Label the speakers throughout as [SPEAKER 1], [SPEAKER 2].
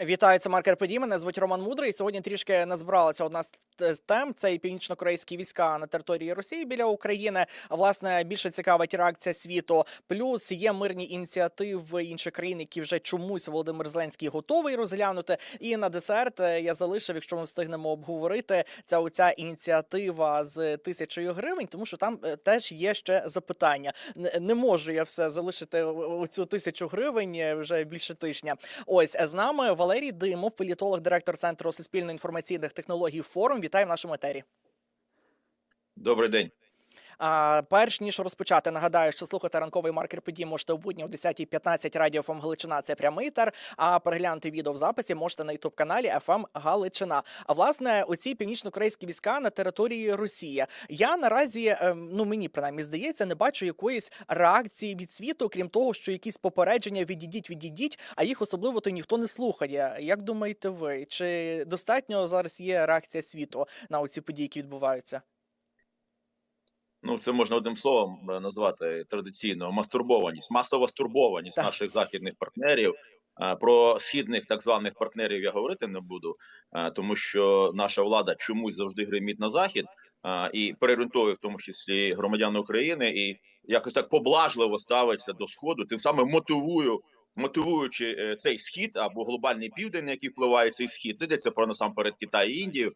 [SPEAKER 1] Вітаю, це Маркер Подій. Мене звуть Роман Мудрий. Сьогодні трішки назбиралася одна з тем. Це і північно-корейські війська на території Росії біля України. Власне більше цікавить реакція світу. Плюс є мирні ініціативи інших країн, які вже чомусь Володимир Зеленський готовий розглянути. І на десерт е, я залишив, якщо ми встигнемо обговорити, це оця ініціатива з тисячою гривень, тому що там е, теж є ще запитання. Не, не можу я все залишити оцю тисячу гривень е, вже більше тижня. Ось е, з нами Валерій Димов, політолог, директор центру суспільно-інформаційних технологій форум. Вітаю в нашому етері.
[SPEAKER 2] Добрий день.
[SPEAKER 1] А перш ніж розпочати, нагадаю, що слухати ранковий маркер подій можете у будні о 10.15 радіо ФМ Галичина. Це прямий етер. А переглянути відео в записі можете на ютуб каналі ФМ Галичина. А власне, оці північно-корейські війська на території Росії. Я наразі, ем, ну мені принаймні здається, не бачу якоїсь реакції від світу, крім того, що якісь попередження відійдіть, відійдіть, а їх особливо то ніхто не слухає. Як думаєте ви? Чи достатньо зараз є реакція світу на оці події, які відбуваються?
[SPEAKER 2] Ну, це можна одним словом е, назвати традиційно мастурбованість, масова стурбованість
[SPEAKER 1] Так.
[SPEAKER 2] наших західних партнерів. Е, Про східних так званих партнерів я говорити не буду, е, тому що наша влада чомусь завжди гримить на захід і переорієнтовує в тому числі громадян України, і якось так поблажливо ставиться до сходу, тим самим мотивую. Мотивуючи цей схід або глобальний південь, на який впливає цей схід, йдеться про насамперед Китай і Індію,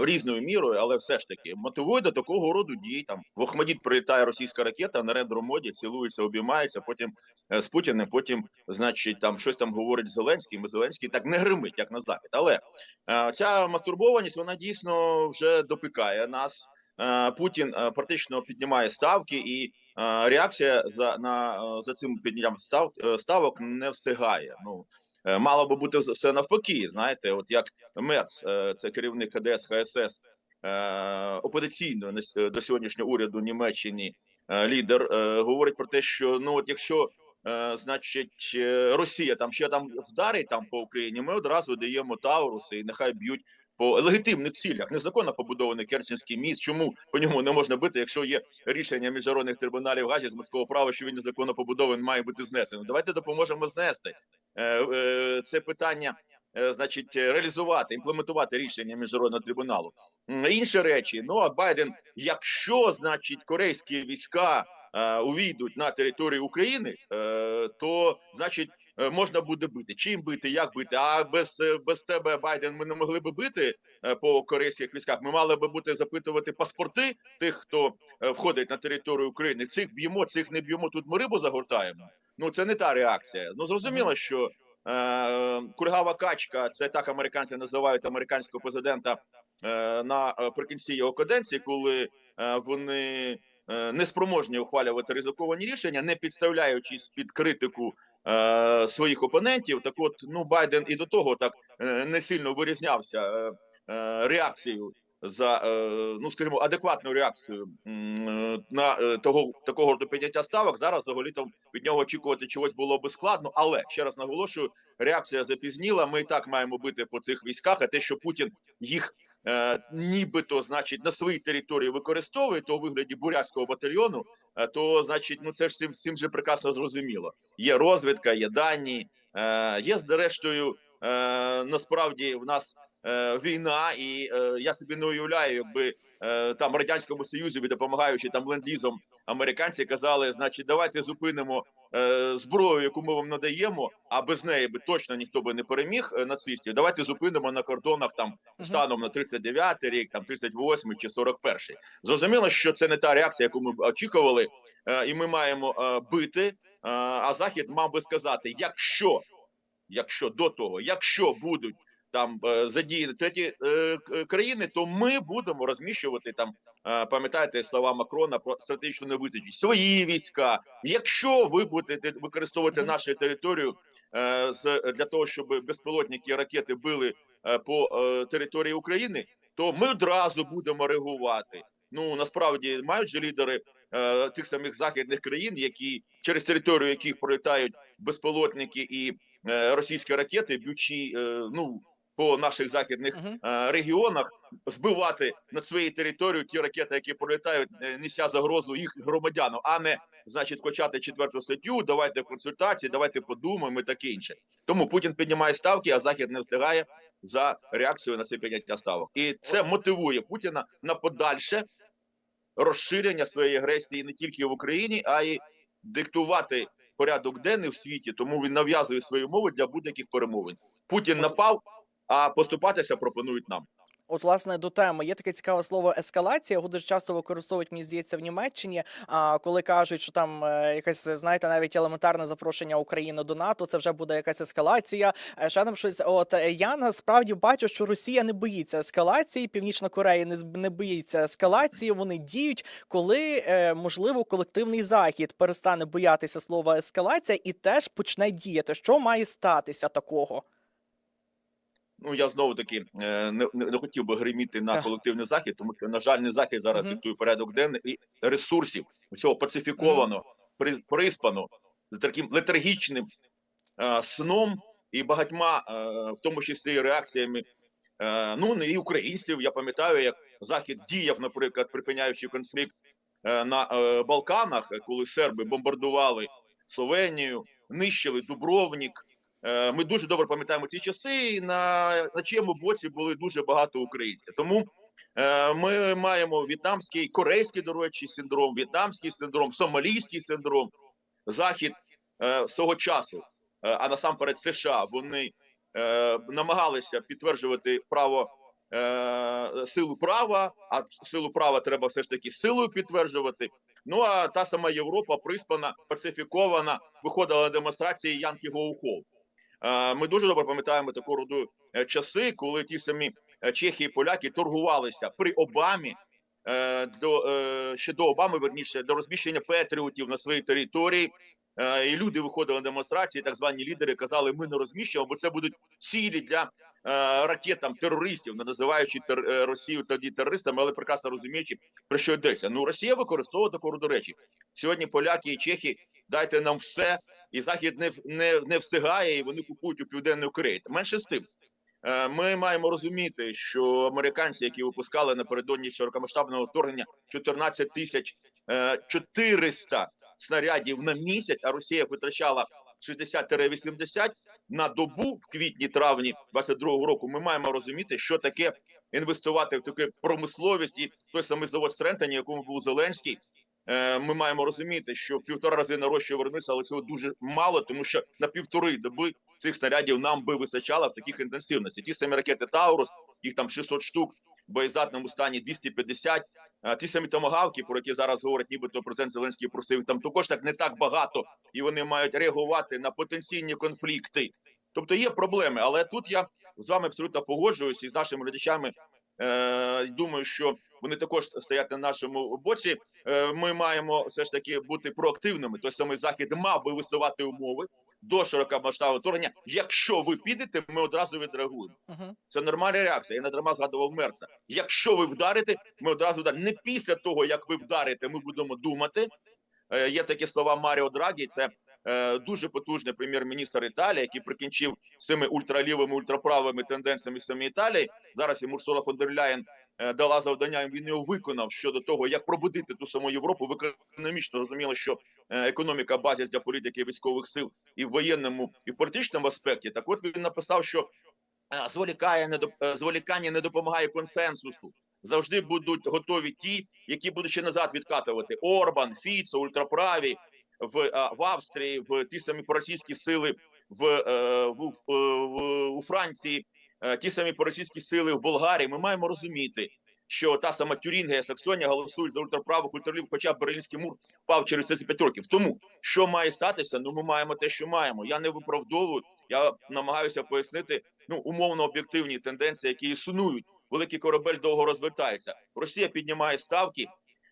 [SPEAKER 2] різною мірою, але все ж таки мотивує до такого роду дій. Там в Охмадіт прилітає російська ракета, на редромоді цілуються, обіймаються. Потім е, з Путіним, потім, значить, там щось там говорить Зеленський. і Зеленський так не гримить, як на захід. Але е, ця мастурбованість вона дійсно вже допікає нас. Е, Путін е, практично піднімає ставки, і е, реакція за на е, за цим підняттям став е, ставок не встигає. Ну е, мало би бути все навпаки. Знаєте, от як Мерц, е, це керівник КДС ХСС е, с- до сьогоднішнього уряду Німеччині е, лідер е, говорить про те, що ну от якщо е, значить е, Росія там ще там вдарить там по Україні, ми одразу даємо Тауруси і нехай б'ють. По легітимних цілях незаконно побудований Керченський міст. Чому по ньому не можна бити, якщо є рішення міжнародних трибуналів газі з морського права, що він незаконно побудований, має бути знесений. Давайте допоможемо знести е, е, це питання е, значить, реалізувати, імплементувати рішення міжнародного трибуналу. Інші речі, ну а Байден, якщо значить корейські війська е, увійдуть на територію України, е, то значить. Е, Можна буде бити, чим бити, як бити. А без е, без тебе Байден ми не могли би бити е, по корейських військах. Ми мали би бути запитувати паспорти тих, хто входить на територію України. Цих б'ємо, цих не б'ємо. Тут ми рибу загортаємо. Ну це не та реакція. Ну зрозуміло, що Е, Кульгава качка, це так американці називають американського президента е, наприкінці його каденції, коли е, вони не спроможні ухвалювати ризиковані рішення, не підставляючись під критику е, своїх опонентів. Так, от ну Байден і до того так е, не сильно вирізнявся е, реакцією за ну скажімо адекватну реакцію на того такого роду підняття ставок. Зараз взагалі там від нього очікувати чогось було би складно, але ще раз наголошую, реакція запізніла. Ми і так маємо бити по цих військах. А те, що Путін їх е, нібито, значить, на своїй території використовує, то у вигляді бурятського батальйону, е, то значить, ну це ж всім всім же прекрасно зрозуміло. Є розвідка, є дані, е, є зрештою. Е, насправді в нас війна, і я собі не уявляю, якби там радянському союзі, допомагаючи там ленд-лізом, американці казали, значить, давайте зупинимо е, зброю, яку ми вам надаємо, а без неї би точно ніхто би не переміг е, нацистів. Давайте зупинимо на кордонах там станом на 39-й рік, там 38-й чи 41-й. Зрозуміло, що це не та реакція, яку ми очікували, е, і ми маємо е, бити. е, а захід мав би сказати, якщо, якщо до того, якщо будуть там е, задіяні треті е, країни, то ми будемо розміщувати там. е, Пам'ятаєте слова Макрона про стратегічну невизначеність свої війська. Якщо ви будете використовувати нашу територію е, з для того, щоб безпілотники ракети били е, по е, території України, то ми одразу будемо реагувати. Ну насправді мають же лідери е, тих самих західних країн, які через територію яких пролітають безпілотники і е, російські ракети, б'ючи е, ну по наших західних е, регіонах, збивати над своєю територією ті ракети, які пролітають, е, неся загрозу їх громадянам, а не значить почати четверту статтю. Давайте консультації, давайте подумаємо і таке інше. Тому Путін піднімає ставки, а Захід не встигає за реакцією на це підняття ставок, і це мотивує Путіна на подальше розширення своєї агресії не тільки в Україні, а й диктувати порядок денний в світі. Тому він нав'язує свої умови для будь-яких перемовин. Путін напав, а поступатися пропонують нам.
[SPEAKER 1] От, власне, до теми є таке цікаве слово ескалація. Його дуже часто використовують, мені здається, в Німеччині. А коли кажуть, що там е, якесь, знаєте, навіть елементарне запрошення України до НАТО, це вже буде якась ескалація. Е, Ще там щось. От е, я насправді бачу, що Росія не боїться ескалації, Північна Корея не не боїться ескалації. Вони діють, коли можливо колективний захід перестане боятися слова ескалація і теж почне діяти. Що має статися такого?
[SPEAKER 2] Ну я знову таки е, не, не, не хотів би гриміти на колективний захід, тому що на жаль, не захід зараз диктує порядок денний і ресурсів цього пацифіковано, при, приспано таким летаргічним е, сном і багатьма, е, в тому числі реакціями. Е, ну не і українців. Я пам'ятаю, як захід діяв, наприклад, припиняючи конфлікт е, на е, Балканах, коли серби бомбардували Словенію, нищили Дубровник. Е, Ми дуже добре пам'ятаємо ці часи, і на, на чиєму боці були дуже багато українців. Тому е, ми маємо в'єтнамський, корейський, до речі, синдром, в'єтнамський синдром, сомалійський синдром. Захід е, свого часу, е, а насамперед США, вони е, намагалися підтверджувати право е, силу права, а силу права треба все ж таки силою підтверджувати. Ну а та сама Європа приспана, пацифікована, виходила на демонстрації Янки Гоухов. Е, Ми дуже добре пам'ятаємо таку роду е, часи, коли ті самі е, чехи і поляки торгувалися при Обамі. До ще до Обами, верніше, до розміщення патріотів на своїй території, і люди виходили на демонстрації, так звані лідери казали, ми не розміщуємо, бо це будуть цілі для ракет терористів, не називаючи Росію тоді терористами, але прекрасно розуміючи про що йдеться. Ну Росія використовує таку роду речі. Сьогодні поляки і чехи дайте нам все, і захід не не, не встигає, і вони купують у південної Кореї. Менше з тим. Е, Ми маємо розуміти, що американці, які випускали напередодні широкомасштабного вторгнення 14 тисяч е, 400 снарядів на місяць, а Росія витрачала 60-80 на добу в квітні-травні 22-го року. Ми маємо розуміти, що таке інвестувати в таку промисловість і той самий завод в Стрентоні, якому був Зеленський. Е, Ми маємо розуміти, що в півтора рази нарощує виробництво, але цього дуже мало, тому що на півтори доби цих снарядів нам би вистачало в таких інтенсивності. Ті самі ракети Таурус, їх там 600 штук, в боєздатному стані 250. А ті самі томагавки, про які зараз говорить, нібито президент Зеленський просив, там також так не так багато, і вони мають реагувати на потенційні конфлікти. Тобто є проблеми, але тут я з вами абсолютно погоджуюся і з нашими глядачами. Е, думаю, що вони також стоять на нашому боці. Е, ми маємо все ж таки бути проактивними. Той самий захід мав би висувати умови до широкомасштабного вторгнення. Якщо ви підете, ми одразу відреагуємо. Це нормальна реакція. Я не дарма згадував Мерса. Якщо ви вдарите, ми одразу вдаримо. Не після того, як ви вдарите, ми будемо думати. Е, є такі слова Маріо Драгі. Це дуже потужний прем'єр-міністр Італії, який прикінчив цими ультралівими, ультраправими тенденціями самі Італії. Зараз йому Урсула фон дер Ляєн е, дала завдання. і Він його виконав щодо того, як пробудити ту саму Європу. Ви економічно зрозуміло, що е, економіка базіс для політики військових сил і в воєнному, і в політичному аспекті. Так, от він написав, що е, зволікає не е, зволікання не допомагає консенсусу. Завжди будуть готові ті, які будуть ще назад відкатувати Орбан, Фіцо, ультраправі в, е, в Австрії, в ті самі проросійські сили в, е, в, в, в у Франції, е, ті самі проросійські сили в Болгарії. Ми маємо розуміти, що та сама Тюрінгія, Саксонія голосують за ультраправих ультралів, хоча Берлінський мур впав через 35 років. Тому що має статися? Ну ми маємо те, що маємо. Я не виправдовую. Я намагаюся пояснити ну умовно об'єктивні тенденції, які існують. Великий корабель довго розвертається. Росія піднімає ставки.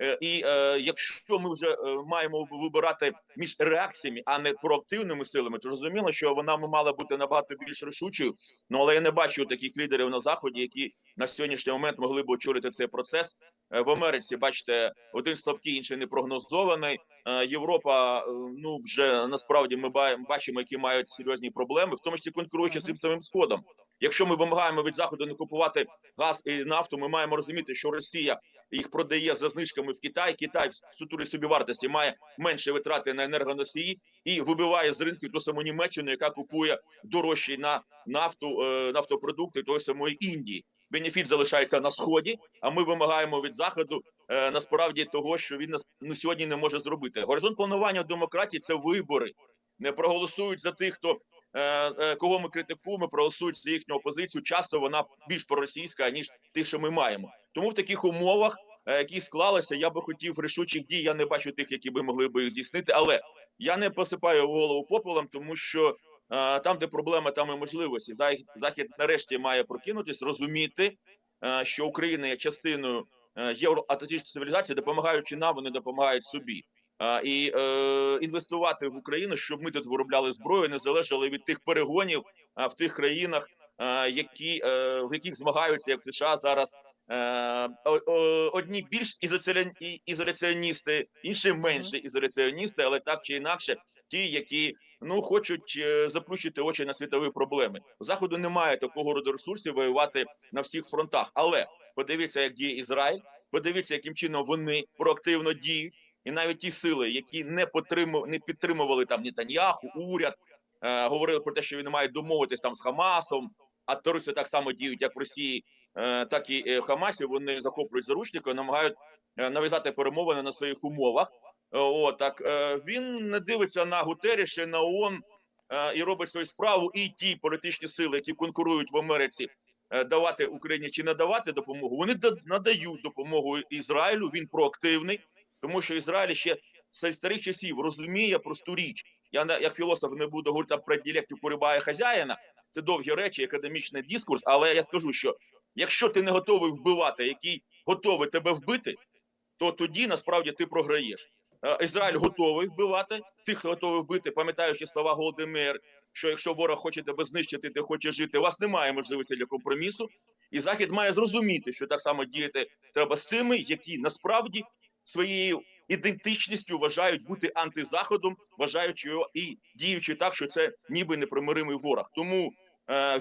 [SPEAKER 2] Е, І е, якщо ми вже е, маємо вибирати між реакціями, а не проактивними силами, то зрозуміло, що вона мала бути набагато більш рішучою. Ну але я не бачу таких лідерів на заході, які на сьогоднішній момент могли б очолити цей процес. В Америці бачите, один слабкий, інший непрогнозований. Е, Європа, ну вже насправді ми бачимо, які мають серйозні проблеми, в тому числі конкуруючи з цим самим сходом. Якщо ми вимагаємо від заходу не купувати газ і нафту, ми маємо розуміти, що Росія їх продає за знижками в Китай. Китай в структурі собівартості має менше витрати на енергоносії і вибиває з ринків ту саму Німеччину, яка купує дорожчі на нафту е, нафтопродукти тої самої Індії. Бенефіт залишається на сході. А ми вимагаємо від заходу е, насправді того, що він нас ну, сьогодні не може зробити. Горизонт планування демократії це вибори. Не проголосують за тих, хто е, е, кого ми критикуємо, проголосують за їхню опозицію. Часто вона більш проросійська ніж тих, що ми маємо. Тому в таких умовах, е, які склалися, я би хотів рішучих дій. Я не бачу тих, які би могли би їх здійснити, але я не посипаю голову попелом, тому що е, там, де проблема, там і можливості. Зах- Захід нарешті має прокинутись, розуміти, е, що Україна є частиною е, євроатлантичної цивілізації, допомагаючи нам, вони допомагають собі. А, і е, інвестувати в Україну, щоб ми тут виробляли зброю, не залежали від тих перегонів а, в тих країнах, а, які е, в яких змагаються, як США зараз. Е, одні більш ізоляціоністи, інші менше ізоляціоністи, але так чи інакше, ті, які ну хочуть е, заплющити очі на світові проблеми. У заходу немає такого роду ресурсів воювати на всіх фронтах. Але подивіться, як діє Ізраїль. Подивіться, яким чином вони проактивно діють, і навіть ті сили, які не підтримували, не підтримували там Нетаньяху, уряд, е, говорили про те, що він має домовитись там з Хамасом. А терористи так само діють, як в Росії, так і е, в Хамасі. Вони захоплюють заручника, намагають е, нав'язати перемовини на своїх умовах. Е, О, так е, він не дивиться на Гутеріша, на ООН е, і робить свою справу. І ті політичні сили, які конкурують в Америці, е, давати Україні чи не давати допомогу. Вони надають допомогу Ізраїлю. Він проактивний, тому що Ізраїль ще з старих часів розуміє просту річ. Я не як філософ не буду говорити про діалектику рибає хазяїна. Це довгі речі, академічний дискурс. Але я скажу, що якщо ти не готовий вбивати, який готовий тебе вбити, то тоді насправді ти програєш. Е, Ізраїль готовий вбивати, тих готовий вбити, пам'ятаючи слова Голодимир, що якщо ворог хоче тебе знищити, ти хочеш жити. У вас немає можливості для компромісу, і захід має зрозуміти, що так само діяти треба з тими, які насправді своєю ідентичністю вважають бути антизаходом, вважаючи його і діючи так, що це ніби непримиримий ворог. Тому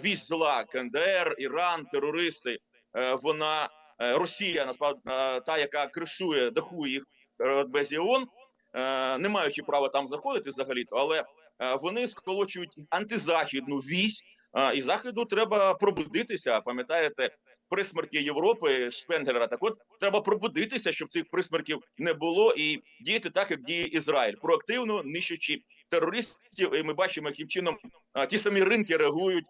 [SPEAKER 2] вісь зла КНДР, Іран, терористи, е, вона е, Росія, насправді е, та, яка кришує, дахує їх е, без ООН, е, не маючи права там заходити взагалі-то, але е, вони сколочують антизахідну вісь, е, і заходу треба пробудитися. Пам'ятаєте, при смерті Європи Шпенгера, так от треба пробудитися, щоб цих присмерків не було, і діяти так, як діє Ізраїль, проактивно нищучи терористів. І ми бачимо, яким чином е, ті самі ринки реагують е,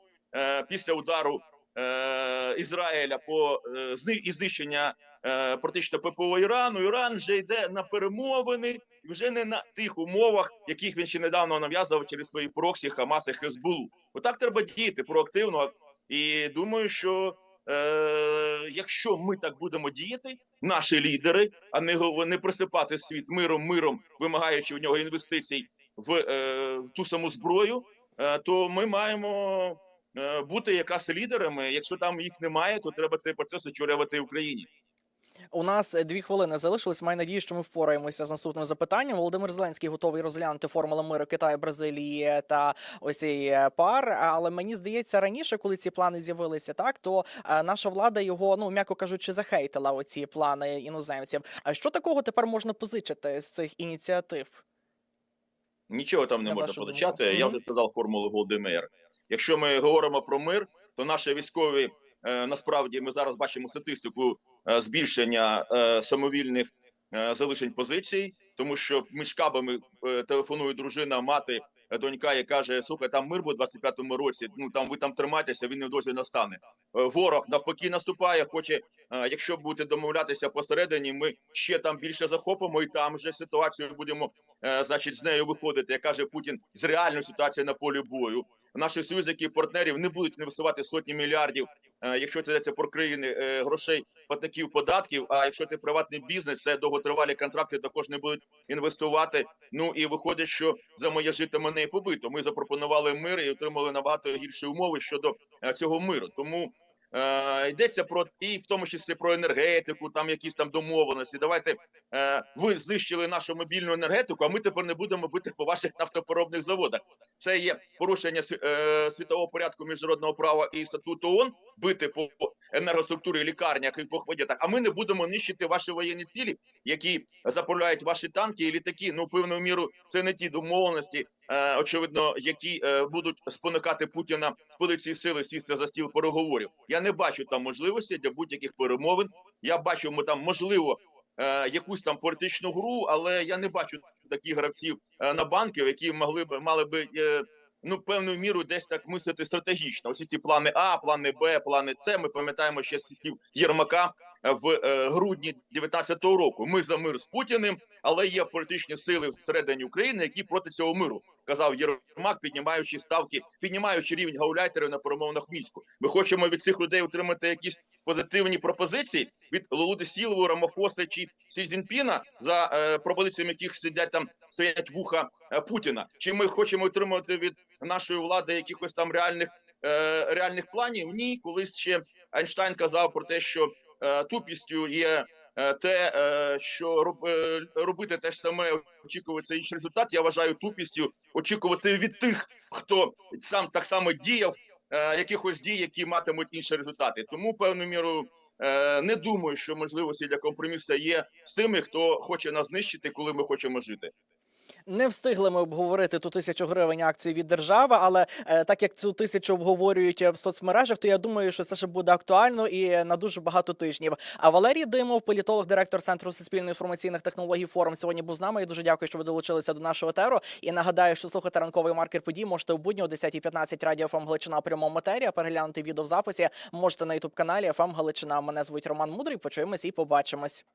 [SPEAKER 2] після удару е, Ізраїля по е, і знищення е, практично ППО Ірану. Іран вже йде на перемовини, вже не на тих умовах, яких він ще недавно нав'язував через свої проксі Хамас і Хезбулу. Отак треба діяти проактивно. І думаю, що е, якщо ми так будемо діяти, наші лідери, а не не присипати світ миром, миром, вимагаючи в нього інвестицій в, е, в ту саму зброю, е, то ми маємо е, бути якраз лідерами. Якщо там їх немає, то треба цей процес очолювати Україні.
[SPEAKER 1] У нас е, дві хвилини залишилось. Маю надію, що ми впораємося з наступним запитанням. Володимир Зеленський готовий розглянути формули миру Китаю, Бразилії та ось цей е, пар. Але мені здається, раніше, коли ці плани з'явилися, так то е, наша влада його, ну м'яко кажучи, захейтила оці плани іноземців. А що такого тепер можна позичити з цих ініціатив?
[SPEAKER 2] Нічого там не
[SPEAKER 1] На
[SPEAKER 2] можна позичати. Я вже сказав формулу Голдемейр. Якщо ми говоримо про мир, то наші військові е, насправді ми зараз бачимо статистику е, збільшення е, самовільних залишень позицій, тому що між кабами телефонує дружина, мати, донька і каже: слухай, там мир буде в 25-му році. Ну там ви там тримайтеся, він невдовзі настане. Ворог навпаки наступає. Хоче, якщо будете домовлятися посередині, ми ще там більше захопимо, і там вже ситуацію будемо значить, з нею виходити, як каже Путін, з реальної ситуації на полі бою. Наші союзники і партнерів не будуть інвестувати сотні мільярдів, е, якщо це йдеться про країни е, грошей платників податків. А якщо це приватний бізнес, це довготривалі контракти також не будуть інвестувати. Ну і виходить, що за моє жити мене і побито. Ми запропонували мир і отримали набагато гірші умови щодо е, цього миру. Тому Е, йдеться про і в тому числі про енергетику, там якісь там домовленості. Давайте е, ви знищили нашу мобільну енергетику, а ми тепер не будемо бити по ваших нафтопоробних заводах. Це є порушення е, світового порядку міжнародного права і статуту ООН, бити по енергоструктурі лікарнях і по хвадятах. А ми не будемо нищити ваші воєнні цілі, які заправляють ваші танки і літаки. Ну, певною міру, це не ті домовленості, е, очевидно, які е, будуть спонукати Путіна з позиції сили сісти за стіл переговорів. Я не бачу там можливості для будь-яких перемовин. Я бачу, ми там можливо. е, Якусь там політичну гру, але я не бачу таких гравців на банків, які могли б мали би ну певною мірою десь так мислити стратегічно. Ось ці плани А, плани Б, плани С. Ми пам'ятаємо ще з часів Єрмака в е, грудні 19-го року. Ми за мир з Путіним, але є політичні сили всередині України, які проти цього миру казав Єрмак, піднімаючи ставки, піднімаючи рівень гауляйтерів на перемовинах мінську. Ми хочемо від цих людей отримати якісь позитивні пропозиції від Лулуди Сілову, Рамофоса чи Сі Цзіньпіна, за е, пропозиціями яких сидять там стоять вуха е, Путіна. Чи ми хочемо отримати від нашої влади якихось там реальних е, реальних планів? Ні, колись ще Айнштайн казав про те, що тупістю є. е, Те, е, що роб- е, робити те ж саме, очікувати інший результат, я вважаю тупістю очікувати від тих, хто сам так само діяв, е, якихось дій, які матимуть інші результати. Тому певною мірою е, не думаю, що можливості для компромісу є з тими, хто хоче нас знищити, коли ми хочемо жити.
[SPEAKER 1] Не встигли ми обговорити ту тисячу гривень акцій від держави, але е, так як цю тисячу обговорюють е, в соцмережах, то я думаю, що це ще буде актуально і на дуже багато тижнів. А Валерій Димов, політолог, директор центру суспільно-інформаційних технологій форум, сьогодні був з нами. І дуже дякую, що ви долучилися до нашого етеру. І нагадаю, що слухати ранковий маркер подій можете у будні о 10.15 радіо ФМ Галичина прямому етері, а Переглянути відео в записі можете на ютуб каналі ФМ Галичина. Мене звуть Роман Мудрий. Почуємось і побачимось.